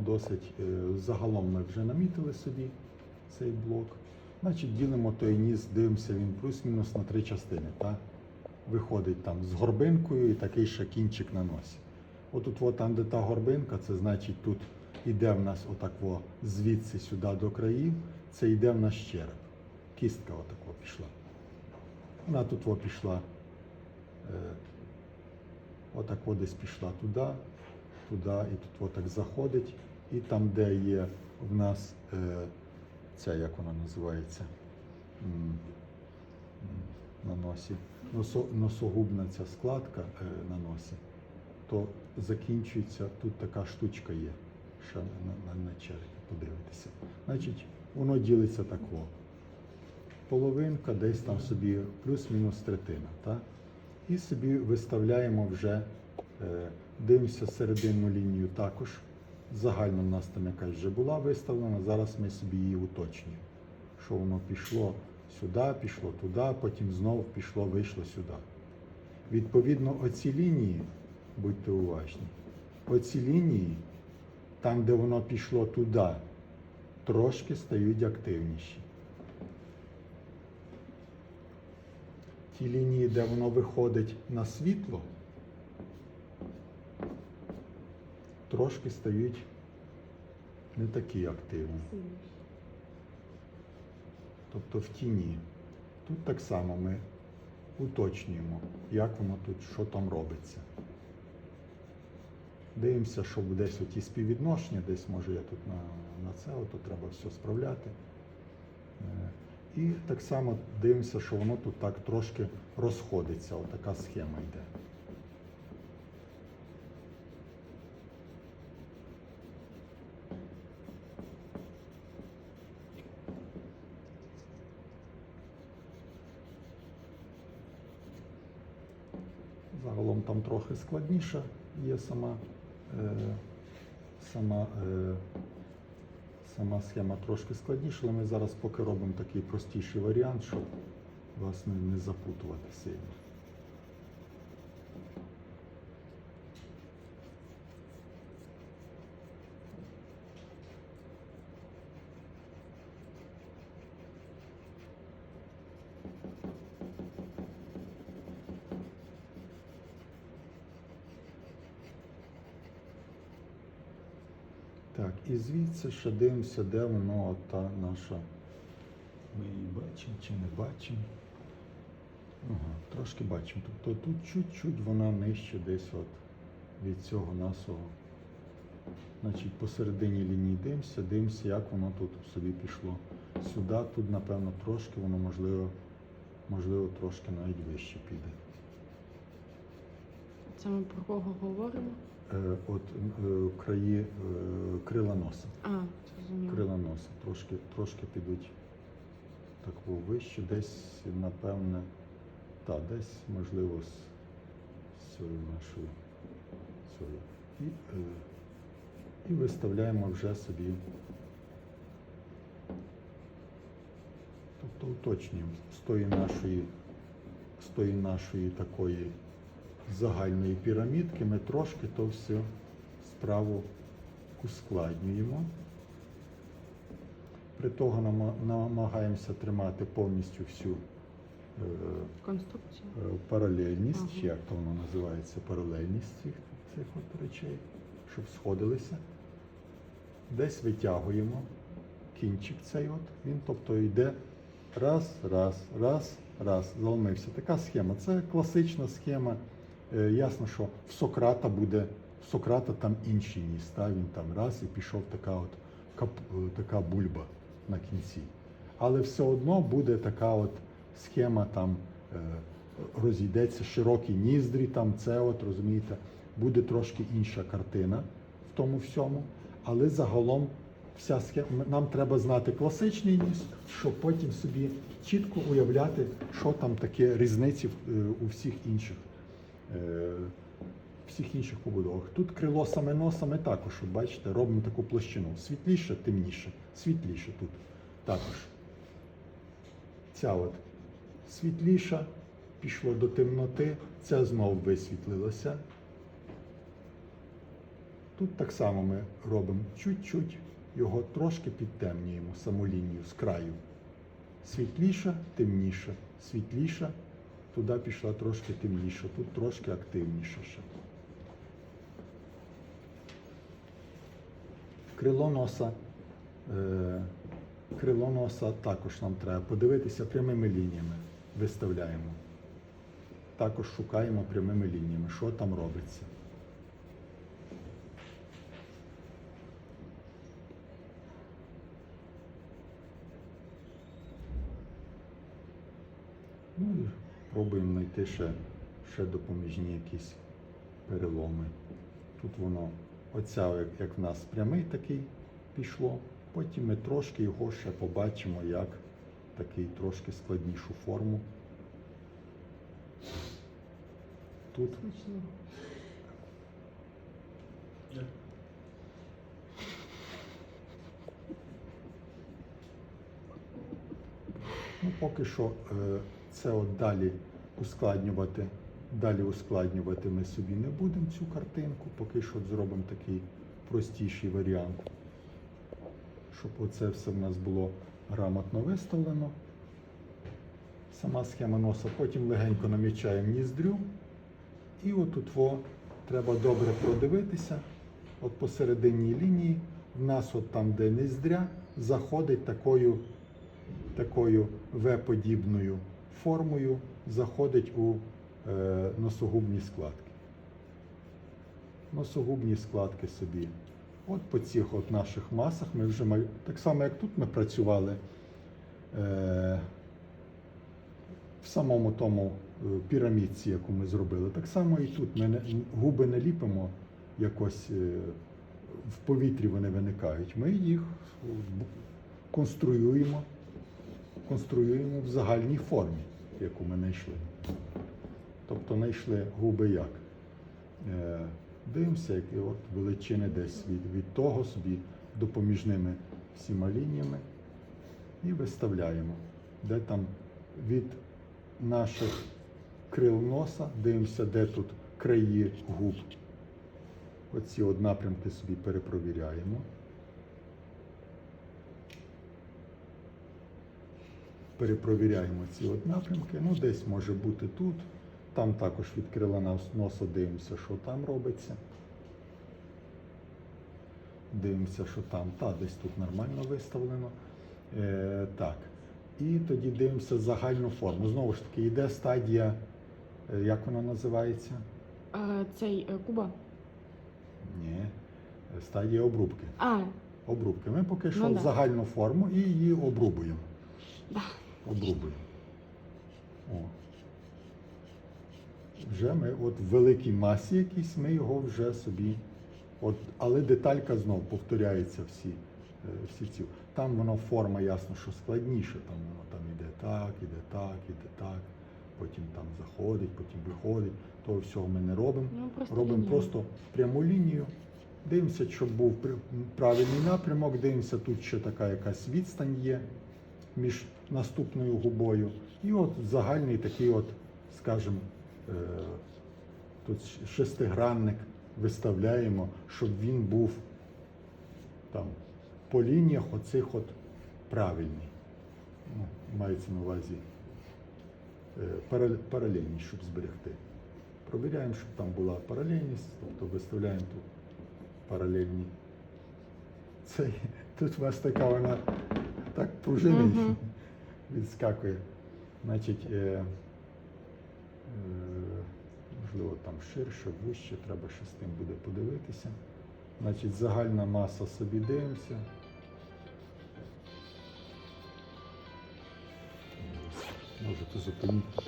досить. Е, Загалом ми вже намітили собі цей блок. Значить, ділимо той ніс, дивимося, він плюс-мінус на три частини. Та? Виходить там з горбинкою і такий ще кінчик на носі. Отут, от, там, де та горбинка, це значить тут іде в нас отак во, звідси сюди до країв, це йде в нас череп. Кістка отак пішла. Вона тут во пішла. Е, отак десь пішла туди, туди, і тут отак заходить. І там, де є в нас е, ця, як вона називається, на носі, носо, носогубна ця складка е, на носі, то закінчується, тут така штучка є, ще на, на, на черепі, подивитися. Значить, воно ділиться так. Половинка, десь там собі плюс-мінус третина. Так? І собі виставляємо вже, е, дивимося серединну лінію також. Загально в нас там якась вже була виставлена, зараз ми собі її уточнюємо. Що воно пішло сюди, пішло туди, потім знову пішло, вийшло сюди. Відповідно, оці лінії, будьте уважні, оці лінії, там, де воно пішло туди, трошки стають активніші. Ті лінії, де воно виходить на світло, трошки стають не такі активні. Тобто в тіні. Тут так само ми уточнюємо, як воно тут, що там робиться. Дивимося, щоб десь оті співвідношення, десь може я тут на, на це, то треба все справляти. Е, І так само дивимося, що воно тут так трошки розходиться. Отака схема йде. Загалом там трохи складніша є сама, е, сама, е, сама схема трошки складніша, але ми зараз поки робимо такий простіший варіант, щоб власне не, не Так, і звідси ще дивимося, де воно та наша. Ми її бачимо чи не бачимо. Ага, трошки бачимо. Тобто тут чуть-чуть вона нижче десь от від цього нашого. Значить, посередині лінії дивимося, дивимося, як воно тут собі пішло. Сюди, тут, напевно, трошки, воно можливо, можливо, трошки навіть вище піде. Це ми про кого говоримо? Е, от е, краї е, крила носа. А, зрозуміло. Крила носа трошки, трошки підуть так вище, десь, напевне, та, десь, можливо, з, цією нашою. цією. І, і виставляємо вже собі. Тобто уточнюємо з тої нашої, з тої нашої такої загальної пірамідки ми трошки то все справу ускладнюємо. При того намагаємося тримати повністю всю е, Конструкція. е, паралельність, Ага. чи як то воно називається, паралельність цих, цих от речей, щоб сходилися. Десь витягуємо кінчик цей от, він тобто йде раз, раз, раз, раз, заломився. Така схема. Це класична схема. Е, ясно, що в Сократа буде, в Сократа там інший ніс, та, він там раз і пішов така от кап, е, така бульба на кінці. Але все одно буде така от схема там е, розійдеться широкі ніздрі, там це от, розумієте, буде трошки інша картина в тому всьому, але загалом вся схема, нам треба знати класичний ніс, щоб потім собі чітко уявляти, що там таке різниці у всіх інших. Е, Всіх інших побудовах. Тут крило саме носа ми також, от бачите, робимо таку площину. Світліше, темніше, світліше тут також. Ця от світліша, пішло до темноти, ця знов висвітлилася. Тут так само ми робимо чуть-чуть, його трошки підтемнюємо, саму лінію з краю. Світліша, темніша, світліша, туди пішла трошки темніша, тут трошки активніше ще. Крило носа. Е, крило носа також нам треба подивитися прямими лініями. Виставляємо. Також шукаємо прямими лініями, що там робиться. Ну пробуємо знайти ще, ще допоміжні якісь переломи. Тут воно, оця, як, як в нас прямий такий пішло, потім ми трошки його ще побачимо як такий трошки складнішу форму. Тут Ну, поки що е, це от далі ускладнювати. Далі ускладнювати ми собі не будемо цю картинку, поки що зробимо такий простіший варіант, щоб оце все в нас було грамотно виставлено. Сама схема носа, потім легенько намічаємо ніздрю. І отут во треба добре продивитися. От посередині лінії в нас, от там, де ніздря, заходить такою такою В-подібною формою заходить у е, носогубні складки. Носогубні складки собі. От по цих от наших масах ми вже маю- так само, як тут ми працювали е, в самому тому е, пірамідці, яку ми зробили. Так само і тут ми губи не ліпимо якось в повітрі вони виникають. Ми їх конструюємо конструюємо в загальній формі, яку ми знайшли. Тобто знайшли губи як? Е, Дивимося, які от величини десь від, від того собі допоміжними всіма лініями і виставляємо, де там від наших крил носа, дивимося, де тут краї губ. Оці от напрямки собі перепровіряємо. Перепровіряємо ці от напрямки. Ну, десь може бути тут. Там також від крила носа дивимося, що там робиться. Дивимося, що там. Та, десь тут нормально виставлено. Е, так. І тоді дивимося загальну форму. Знову ж таки, йде стадія, е, як вона називається? А, цей е, Куба. Ні. Стадія обрубки. А, Обрубки. Ми поки що Ну да. загальну форму і її обрубуємо. да. Обрубуємо. О. Вже ми от в великій масі якійсь ми його вже собі. От, але деталька знов повторяється всі, е, всі ці. Там воно форма ясно, що складніше. Там воно там іде так, іде так, іде так, потім там заходить, потім виходить. Того всього ми не робимо. Ну, просто Робимо лінія. просто пряму лінію. Дивимося, щоб був правильний напрямок. Дивимося, тут ще така якась відстань є між наступною губою. І от загальний такий, от, скажімо, е, тут шестигранник виставляємо, щоб він був там по лініях оцих от правильний. Ну, мається на увазі е, паралельність, щоб зберегти. Провіряємо, щоб там була паралельність, тобто виставляємо тут паралельні. Це, тут у вас така вона так пружини угу. відскакує. Значить, е, е, можливо, там ширше, вище, треба ще з тим буде подивитися. Значить, загальна маса собі дивимося. Можете зупинити.